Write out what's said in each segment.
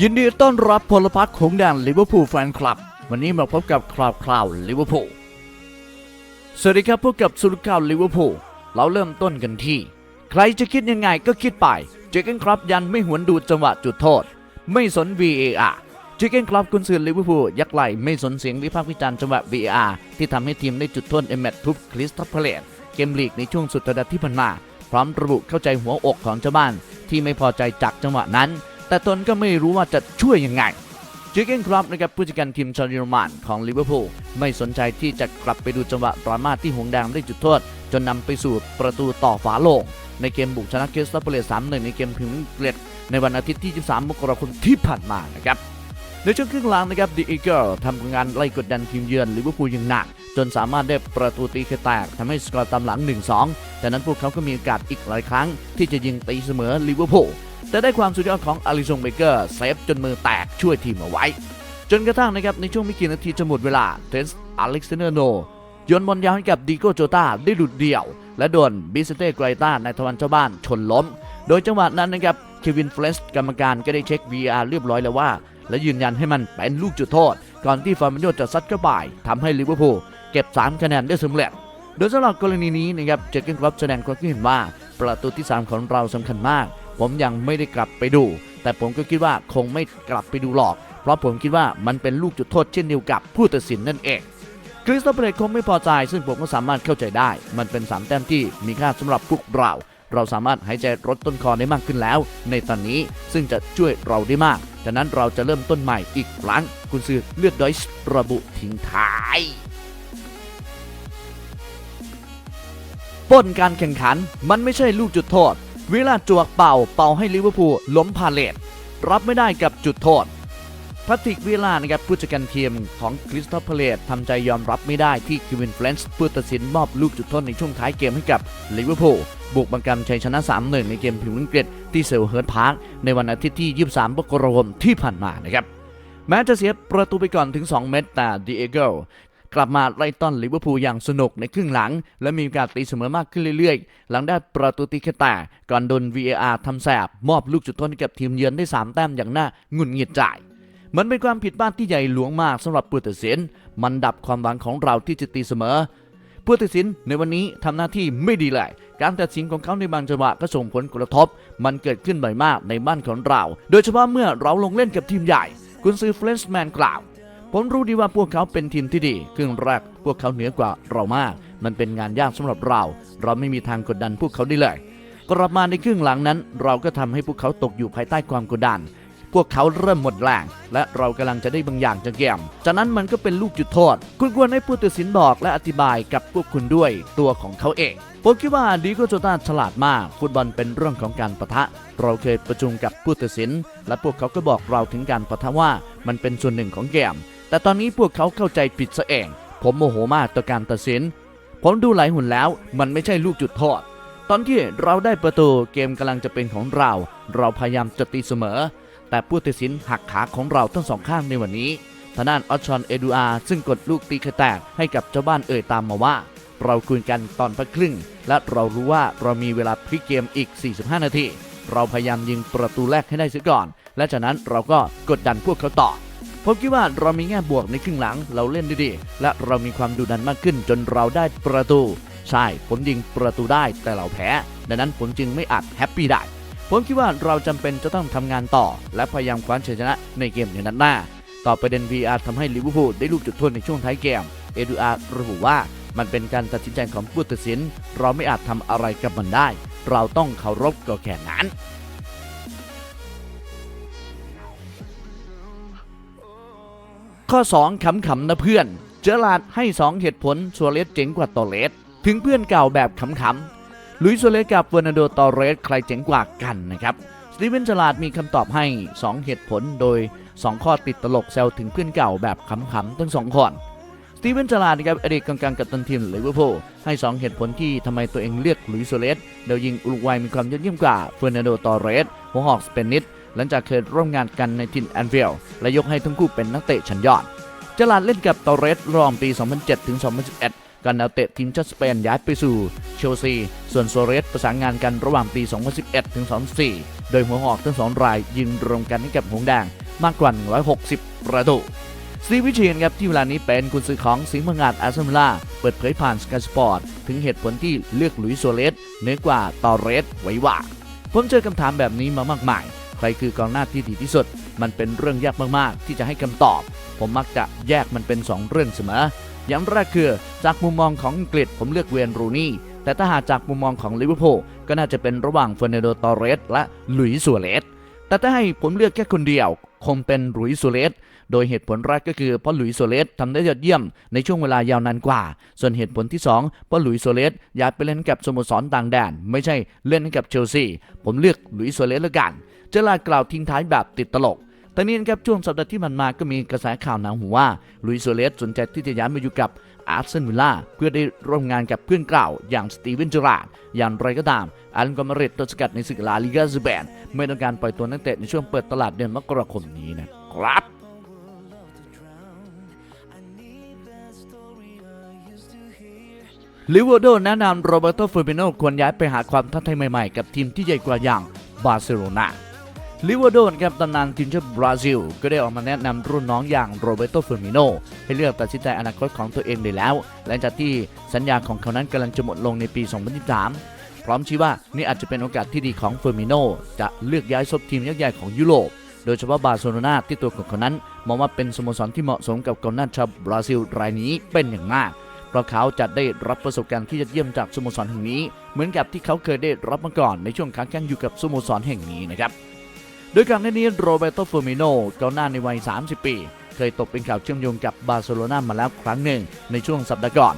ยินดีต้อนรับพลพรรคของแดนลิเวอร์พูลแฟนคลับ วันนี้มาพบกับคราวคราวลิเวอร์พูลสวัสดีครับพบกับสุรข่าวลิเวอร์พูลเราเริ่มต้นกันที่ ใครจะคิดยังไงก็คิดไปเจเกนครับยันไม่หวนดูจังหวะจุดโทษ ไม่สน VAR เจเกนครับกุนซือลิเวอร์พูลยักไหลไม่สนเสียงวิพากษ์วิจารณ์จังหวะ VAR ที่ทำให้ทีมได้จุดโทษเอเมตทุบคริสตัลพาเลตเกมลีกในช่วงสุดสัปดาห์ที่ผ่านมาพร้อมระบุเข้าใจหัวอกของชาวบ้านที่ไม่พอใจจากจังหวะนั้น แต่ตนก็ไม่รู้ว่าจะช่วยยังไงจิเกนครอปนะครับผู้จัดการทีมชาวเยอรมันของลิเวอร์พูลไม่สนใจที่จะกลับไปดูจังหวะดราม่าที่หงแดงได้จุดโทษ จนนำไปสู่ประตูต่อฝาโลง ในเกมบุกชนะเคริสตัลพาเลต3-1ในเกมพรีเมียร์ลีกในวันอาทิตย์ที่ 23 มกราคมที่ผ่านมานะครับในช่วงครึ่งหลังนะครับดีอีเกิลทำงานไล่กดดันทีมเยือนลิเวอร์พูลอย่างหนัก จนสามารถได้ประตูตีแตกทำให้สกอร์ตามหลัง 1-2จากนั้นพวกเขาก็มีโอกาสอีกหลายครั้ง ที่จะยิงตีเสมอลิเวอร์พูล แต่ได้ความสุดยอดของอาริซงเบเกอร์เซฟจนมือแตกช่วยทีมเอาไว้ จนกระทั่งนะครับในช่วงไม่กี่นาทีจะหมดเวลาเทนส์อเล็กซานเดอร์โนโยนบอลยาวให้กับดีโกโจตาได้หลุดเดี่ยว และโดนบิสเต้ไกรต้าในทวันเจ้าบ้านชนล้ม โดยจังหวะนั้นนะครับเควินเฟลสกรรมการก็ได้เช็ค VR เรียบร้อยแล้วว่า และยืนยันให้มันเป็นลูกจุดโทษ ก่อนที่ฟาร์มิโยจะซัดเข้าไปทำให้ลิเวอร์พูลเก็บ 3 คะแนนได้สำเร็จโดยสำหรับกรณีนี้นะครับเจคเกนครอปแสดงความคิดเห็นว่าประตูที่ 3 ของเราสำคัญมาก ผมยังไม่ได้กลับไปดู แต่ผมก็คิดว่าคงไม่กลับไปดูหรอก เพราะผมคิดว่ามันเป็นลูกจุดโทษเช่นเดียวกับผู้ตัดสินนั่นเองคริสตัลเปเรตคงไม่พอใจ ซึ่งผมก็สามารถเข้าใจได้ มันเป็น 3 แต้มที่มีค่าสำหรับพวกเรา เราสามารถหายใจลดต้นคอได้มากขึ้นแล้ว ในตอนนี้ซึ่งจะช่วยเราได้มากจากนั้นเราจะเริ่มต้นใหม่อีกครั้ง คุณซื้อเลือดดอยส์ระบุทิ้งท้ายป้นการแข่งขันมันไม่ใช่ลูกจุดโทษ วลาจวกเป่าเป่าให้ลิเวอร์พูลล้มพาเลตรับไม่ได้กับจุดโทษพาติกเวลานะครับผู้จัดการทีมของคริสตัลพาเลตทำใจยอมรับไม่ได้ที่คิวินเฟลนส์ผู้ตัดสินมอบลูกจุดโทษในช่วงท้ายเกมให้กับลิเวอร์พูลบุกบังกำชัยชนะ 3-1 ในเกมพรีเมียร์ลีกที่เซลเฮิร์ตพาร์คในวันอาทิตย์ที่ 23มกราคมที่ผ่านมานะครับแม้จะเสียประตูไปก่อนถึง 2 เม็ดแต่ดีเอโก กลับมาไล่ต้อนลิเวอร์พูลอย่างสนุกในครึ่งหลัง และมีโอกาสตีเสมอมากขึ้นเรื่อยๆ หลังได้ประตูตีแค่แต่ก่อนโดน VAR ทำแสบ มอบลูกจุดโทษให้กับทีมเยือนได้ 3 แต้มอย่างน่าหงุดหงิดใจมันเป็นความผิดพลาดที่ใหญ่หลวงมากสำหรับผู้ตัดสิน มันดับความหวังของเราที่จะตีเสมอผู้ตัดสินในวันนี้ทำหน้าที่ไม่ดีเลย การตัดสินของเขาในบางจังหวะก็ส่งผลกระทบ มันเกิดขึ้นบ่อยมากในบ้านของเรา โดยเฉพาะเมื่อเราลงเล่นกับทีมใหญ่ คุณซื้อเฟรนช์แมนกล่าว ผมรู้ดีว่าพวกเขาเป็นทีมที่ดีครึ่งแรกพวกเขาเหนือกว่าเรามาก มันเป็นงานยากสำหรับเรา เราไม่มีทางกดดันพวกเขาได้เลยกลับมาในครึ่งหลังนั้น เราก็ทำให้พวกเขาตกอยู่ภายใต้ความกดดัน พวกเขาเริ่มหมดแรง และเรากำลังจะได้บางอย่างจากเกม จากนั้นมันก็เป็นลูกจุดโทษ คุณควรให้ผู้ตัดสินบอกและอธิบายกับพวกคุณด้วยตัวของเขาเอง ผมคิดว่าดีโกโจตาฉลาดมาก ฟุตบอลเป็นเรื่องของการประทะ เราเคยประชุมกับผู้ตัดสิน และพวกเขาก็บอกเราถึงการประทะว่ามันเป็นส่วนหนึ่งของเกม แต่ตอนนี้พวกเขาเข้าใจผิดซะเอง ผมโมโหมากต่อการตัดสิน ผมดูหลายหุ่นแล้วมันไม่ใช่ลูกจุดโทษตอนที่เราได้ประตูเกมกำลังจะเป็นของเรา เราพยายามจะตีเสมอ แต่ผู้ตัดสินหักขาของเราทั้งสองข้างในวันนี้ทางด้านออชชอนเอดูอาซึ่งกดลูกตีกระแตกให้กับเจ้าบ้านเอ่ยตามมาว่า เราคุยกันตอนพักครึ่ง และเรารู้ว่าเรามีเวลาพลิกเกมอีก 45 นาที เราพยายามยิงประตูแรกให้ได้เสียก่อน และจากนั้นเราก็กดดันพวกเขาต่อ ผมคิดว่าเรามีแง่บวกในครึ่งหลังเราเล่นได้ดี และเรามีความดุดันมากขึ้นจนเราได้ประตู ใช่ ผมยิงประตูได้แต่เราแพ้ ดังนั้นผมจึงไม่อาจแฮปปี้ได้ ผมคิดว่าเราจำเป็นจะต้องทำงานต่อ และพยายามคว้าชัยชนะในเกมในนัดหน้า ต่อประเด็น VR ทำให้ลิเวอร์พูลได้ลูกจุดโทษในช่วงท้ายเกม เอดูอาร์ระบุว่ามันเป็นการตัดสินใจของผู้ตัดสิน เราไม่อาจทำอะไรกับมันได้ เราต้องเคารพก็แค่นั้น ข้อ 2ขำๆนะเพื่อน เจอราดให้ 2 เหตุผลซัวเรสเจ๋งกว่าตอเรส ถึงเพื่อนเก่าแบบขำๆลุยส์ซัวเรสกับเฟอร์นันโดตอเรสใครเจ๋งกว่ากันนะครับสตีเวนเจอราดมีคำตอบให้ 2 เหตุผลโดย 2 ข้อติดตลกแซวถึงเพื่อนเก่าแบบขำๆทั้งสองคนสตีเวนเจอราดนะครับอดีตกองกลางกัปตันทีมลิเวอร์พูลให้ 2 เหตุผลที่ทำไมตัวเองเลือกลุยส์ซัวเรสโดยยิงอุรุกวัยมีความยอดเยี่ยมกว่าเฟอร์นันโดตอเรสหัวหอกสเปนิส หลังจากเคยร่วมงานกันในทินแอนฟิลและยกให้ทั้งคู่เป็นนักเตะชั้นยอดเจลาดเล่นกับตอเรสระหว่างปี 2007 ถึง 2011ก่อนแนวเตะทีมชาติสเปนย้ายไปสู่เชลซี ส่วนโซเรสประสานงานกันระหว่างปี 2011 ถึง 2014 โดยหัวหอกทั้งสองรายยิงรวมกันให้กับหงส์แดงมากกว่า 160 ประตูสตีวิเชียนครับที่เวลานี้เป็นกุนซือของสิงห์มังงาดอาร์เซนอลเปิดเผยผ่านสกายสปอร์ตถึงเหตุผลที่เลือกหลุยโซเลสเหนือกว่าตอเรสไว้ว่า ผมเจอคำถามแบบนี้มามากมาย ใครคือกองหน้าที่ดีที่สุด มันเป็นเรื่องยากมากๆ ที่จะให้คำตอบ ผมมักจะแยกมันเป็น 2 เรื่องเสมอ อย่างแรกคือจากมุมมองของอังกฤษผมเลือกเวนรูนี่แต่ถ้าหากจากมุมมองของลิเวอร์พูลก็น่าจะเป็นระหว่างเฟอร์นันโดตอเรสและหลุยส์ซัวเรสแต่ถ้าให้ผมเลือกแค่คนเดียว คงเป็นหลุยส์ซัวเรสโดยเหตุผลแรกก็คือเพราะหลุยส์ซัวเรสทำได้ยอดเยี่ยมในช่วงเวลายาวนานกว่า ส่วนเหตุผลที่ 2 เพราะหลุยส์ซัวเรสอยายไปเล่นกับสโมสรต่างแดน ไม่ใช่เล่นกับเชลซี ผมเลือกหลุยส์ซัวเรสล้วกัน เจอลาดกล่าวทิ้งท้ายแบบติดตลกแต่นี่นะครับช่วงสัปดาห์ที่ผ่านมาก็มีกระแสข่าวหนาหูว่าลุยส์ซัวเรสสนใจที่จะย้ายมาอยู่กับอาร์เซนวิลล่าเพื่อได้ร่วมงานกับเพื่อนเก่าอย่างสตีเวนเจอราร์ดอย่างไรก็ตามอันกอมาเรตตัวสกัดในศึกลาลิกาสเปนไม่ต้องการปล่อยตัวนักเตะในช่วงเปิดตลาดเดือนมกราคมนี้นะครับลิเวอร์โดแนะนำโรเบร์โตเฟอร์มิโนควรย้ายไปหาความท้าทายใหม่ๆ กับทีมที่ใหญ่กว่าอย่างบาร์เซโลนา ลิเวอร์โดนครับตำนานทีมชาติบราซิล ก็ได้ออกมาแนะนำรุ่นน้องอย่างโรเบรโตเฟอร์มิโนให้เลือกตัดสินใจอนาคตของตัวเองได้แล้ว หลังจากที่สัญญาของเขานั้นกำลังจะหมดลงในปี 2023 พร้อมชี้ว่านี่อาจจะเป็นโอกาสที่ดีของเฟอร์มิโนจะเลือกย้ายซบทีมยักษ์ใหญ่ของยุโรป โดยเฉพาะบาร์เซโลนาที่ตัวของเขานั้น มองว่าเป็นสโมสรที่เหมาะสมกับกองหน้าชาวบราซิลรายนี้เป็นอย่างมากเพราะเขาจะได้รับประสบการณ์ที่ยอดเยี่ยมจากสโมสรแห่งนี้ เหมือนกับที่เขาเคยได้รับมาก่อนในช่วงค้างแข่งอยู่กับสโมสรแห่งนี้นะครับ โดยการนี้โรเบโตเฟอร์มิโนกองหน้าในวัย 30 ปี เคยตกเป็นข่าวเชื่อมโยงกับบาร์เซโลนามาแล้วครั้งหนึ่งในช่วงสัปดาห์ก่อน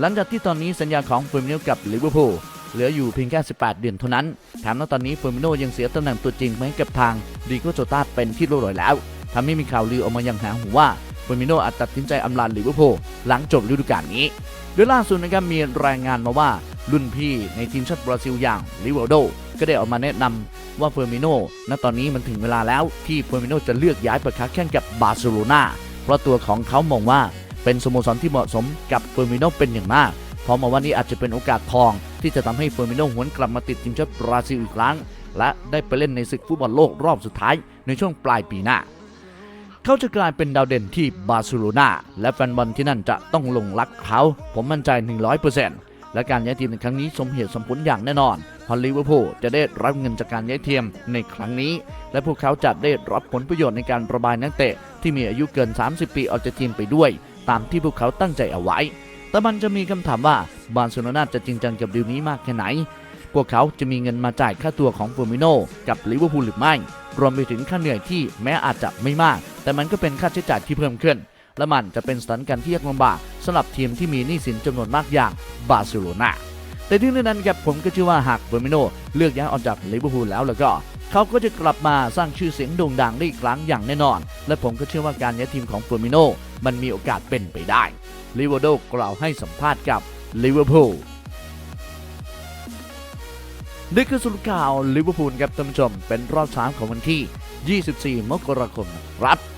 หลังจากที่ตอนนี้สัญญาของเฟอร์มิโนกับลิเวอร์พูลเหลืออยู่เพียงแค่ 18 เดือนเท่านั้นแถมณตอนนี้เฟอร์มิโนยังเสียตำแหน่งตัวจริงไห้กับทางดีโกโจตาเป็นที่รียบร้อยแล้วทำให้มีข่าวลือออกมาอย่างหาหูว่าเฟอร์มิโนอาจตัดสินใจอำลาลิเวอร์พูลหลังจบฤดูกาลนี้โดยล่าสุดนะครับมีรายงานมาว่ารุ่นพี่ในทีมชาติบราซิลอย่างลิเวอร์โด ก็ได้ออกมาแนะนำว่าเฟอร์มิโนณตอนนี้มันถึงเวลาแล้วที่เฟอร์มิโนจะเลือกย้ายไปค้าแข่งกับบาร์เซโลนาเพราะตัวของเขามองว่าเป็นสโมสรที่เหมาะสมกับเฟอร์มิโนเป็นอย่างมากเพราะมองว่านี่อาจจะเป็นโอกาสทอง ที่จะทำให้เฟอร์มิโนหวนกลับมาติดทีมชาติบราซิลอีกครั้ง และได้ไปเล่นในศึกฟุตบอลโลกรอบสุดท้ายในช่วงปลายปีหน้า เขาจะกลายเป็นดาวเด่นที่บาร์เซโลนาและแฟนบอลที่นั่นจะต้องหลงรักเขา ผมมั่นใจ 100% และการย้ายทีมในครั้งนี้สมเหตุสมผลอย่างแน่นอนเพราะลิเวอร์พูลจะได้รับเงินจากการย้ายทีมในครั้งนี้ และพวกเขาจะได้รับผลประโยชน์ในการระบายนักเตะที่มีอายุเกิน 30 ปีออกจากทีมไปด้วย ตามที่พวกเขาตั้งใจเอาไว้ แต่มันจะมีคำถามว่าบาร์เซโลนาจะจริงจังกับดีลนี้มากแค่ไหน พวกเขาจะมีเงินมาจ่ายค่าตัวของเฟอร์มิโนกับลิเวอร์พูลหรือไม่ รวมไปถึงค่าเหนื่อยที่แม้อาจจะไม่มาก แต่มันก็เป็นค่าใช้จ่ายที่เพิ่มขึ้น และมันจะเป็นสถานการณ์ที่ยากลำบากสำหรับทีมที่มีหนี้สินจำนวนมากอย่างบาร์เซโลนาแต่ที่นั้นครับผมก็เชื่อว่าหากเฟอร์มิโนเลือกย้ายออกจากลิเวอร์พูลแล้วแล้วก็เขาก็จะกลับมาสร้างชื่อเสียงโด่งดังได้อีกครั้งอย่างแน่นอน และผมก็เชื่อว่าการย้ายทีมของเฟอร์มิโนมันมีโอกาสเป็นไปได้ลิเวอร์โดกล่าวให้สัมภาษณ์กับลิเวอร์พูลนี่คือสรุปข่าวลิเวอร์พูลครับท่านผู้ชมเป็นรอบสามของวันที่ 24 มกราคมครับ